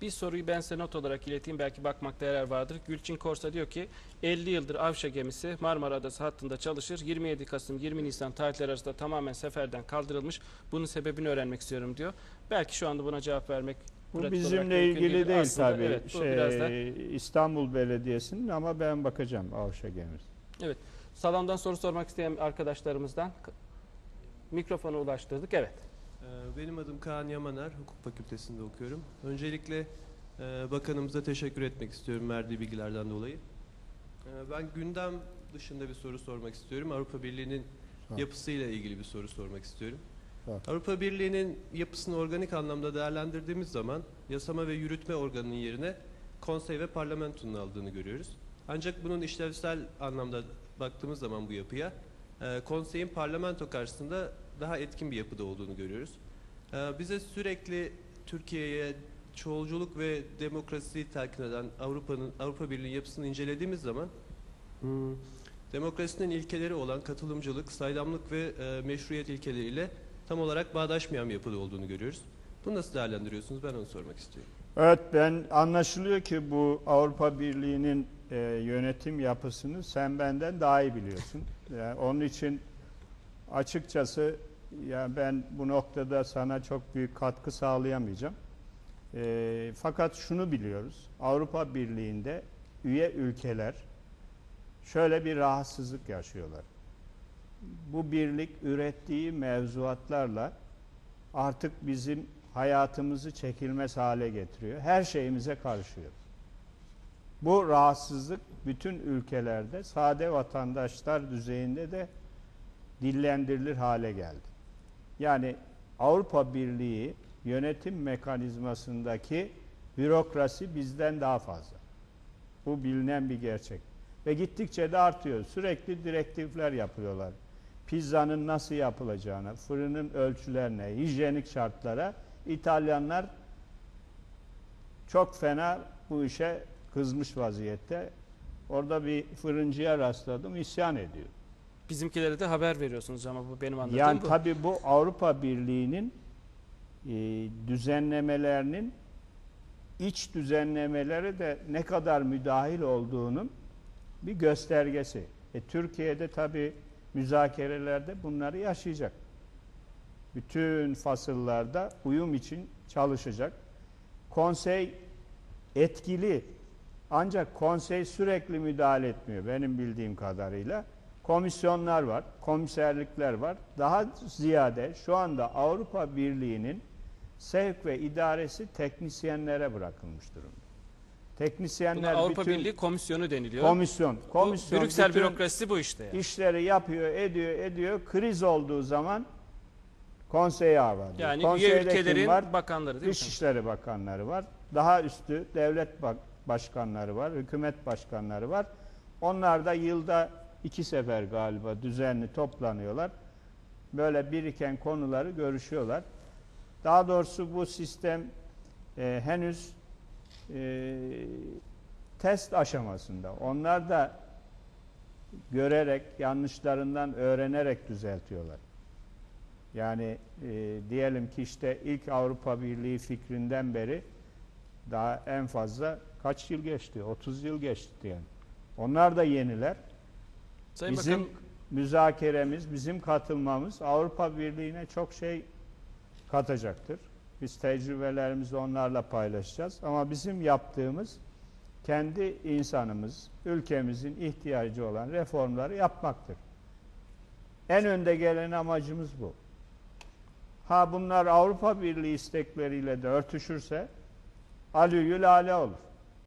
Bir soruyu ben size not olarak ileteyim belki bakmakta yarar vardır. Gülçin Korsa diyor ki 50 yıldır Avşa gemisi Marmara Adası hattında çalışır. 27 Kasım 20 Nisan tarihleri arasında tamamen seferden kaldırılmış. Bunun sebebini öğrenmek istiyorum diyor. Belki şu anda buna cevap vermek Bu bizimle ilgili değil Aslında tabii. Evet, şey, da İstanbul Belediyesi'nin ama ben bakacağım Avşa gemisi. salondan soru sormak isteyen arkadaşlarımızdan mikrofona ulaştırdık. Evet. Ee, Benim adım Kaan Yamaner, Hukuk Fakültesi'nde okuyorum. Öncelikle e, bakanımıza teşekkür etmek istiyorum verdiği bilgilerden dolayı. Ee, Ben gündem dışında bir soru sormak istiyorum. Avrupa Birliği'nin yapısıyla ilgili bir soru sormak istiyorum. Avrupa Birliği'nin yapısını organik anlamda değerlendirdiğimiz zaman yasama ve yürütme organının yerine konsey ve parlamentonun aldığını görüyoruz. Ancak bunun işlevsel anlamda baktığımız zaman bu yapıya e, konseyin parlamento karşısında daha etkin bir yapıda olduğunu görüyoruz. E, bize sürekli Türkiye'ye çoğulculuk ve demokrasiyi telkin eden Avrupa'nın Avrupa Birliği yapısını incelediğimiz zaman hmm, demokrasinin ilkeleri olan katılımcılık, saydamlık ve e, meşruiyet ilkeleriyle tam olarak bağdaşmayan bir yapıda olduğunu görüyoruz. Bunu nasıl değerlendiriyorsunuz? Ben onu sormak istiyorum. Evet ben anlaşılıyor ki bu Avrupa Birliği'nin e, yönetim yapısını sen benden daha iyi biliyorsun. Yani onun için açıkçası ya ben bu noktada sana çok büyük katkı sağlayamayacağım. E, fakat şunu biliyoruz. Avrupa Birliği'nde üye ülkeler şöyle bir rahatsızlık yaşıyorlar. Bu birlik ürettiği mevzuatlarla artık bizim hayatımızı çekilmez hale getiriyor. Her şeyimize karışıyor. Bu rahatsızlık bütün ülkelerde sade vatandaşlar düzeyinde de dillendirilir hale geldi. Yani Avrupa Birliği yönetim mekanizmasındaki bürokrasi bizden daha fazla. Bu bilinen bir gerçek. Ve gittikçe de artıyor. Sürekli direktifler yapıyorlar. Pizzanın nasıl yapılacağına, fırının ölçülerine, hijyenik şartlara İtalyanlar çok fena bu işe kızmış vaziyette. Orada bir fırıncıya rastladım, isyan ediyor. Bizimkilere de haber veriyorsunuz ama bu benim anladığım Yani bu. tabii bu Avrupa Birliği'nin e, düzenlemelerinin iç düzenlemeleri de ne kadar müdahil olduğunun bir göstergesi. E, Türkiye'de tabii müzakerelerde bunları yaşayacak. Bütün fasıllarda uyum için çalışacak. Konsey etkili ancak konsey sürekli müdahale etmiyor benim bildiğim kadarıyla. Komisyonlar var, komiserlikler var. Daha ziyade şu anda Avrupa Birliği'nin sevk ve idaresi teknisyenlere bırakılmış durumda. Buna Teknisyenler Avrupa bütün Birliği komisyonu deniliyor. komisyon, Bu komisyon Brüksel bütün bürokrasisi bu işte. yani. işleri yapıyor, ediyor, ediyor. Kriz olduğu zaman konseye havale. Yani üye Konseyde kim ülkelerin var? bakanları değil mi? Dışişleri Bakanları var. Daha üstü devlet başkanları var, hükümet başkanları var. Onlar da yılda iki sefer galiba düzenli toplanıyorlar. Böyle biriken konuları görüşüyorlar. Daha doğrusu bu sistem e, henüz e, test aşamasında. Onlar da görerek, yanlışlarından öğrenerek düzeltiyorlar. Yani e, diyelim ki işte ilk Avrupa Birliği fikrinden beri daha en fazla kaç yıl geçti? 30 yıl geçti yani. Onlar da yeniler. Sayın bizim Bakanım, müzakeremiz, bizim katılmamız Avrupa Birliği'ne çok şey katacaktır. Biz tecrübelerimizi onlarla paylaşacağız. Ama bizim yaptığımız kendi insanımız, ülkemizin ihtiyacı olan reformları yapmaktır. En önde gelen amacımız bu. Ha bunlar Avrupa Birliği istekleriyle de örtüşürse alüyü lale olur.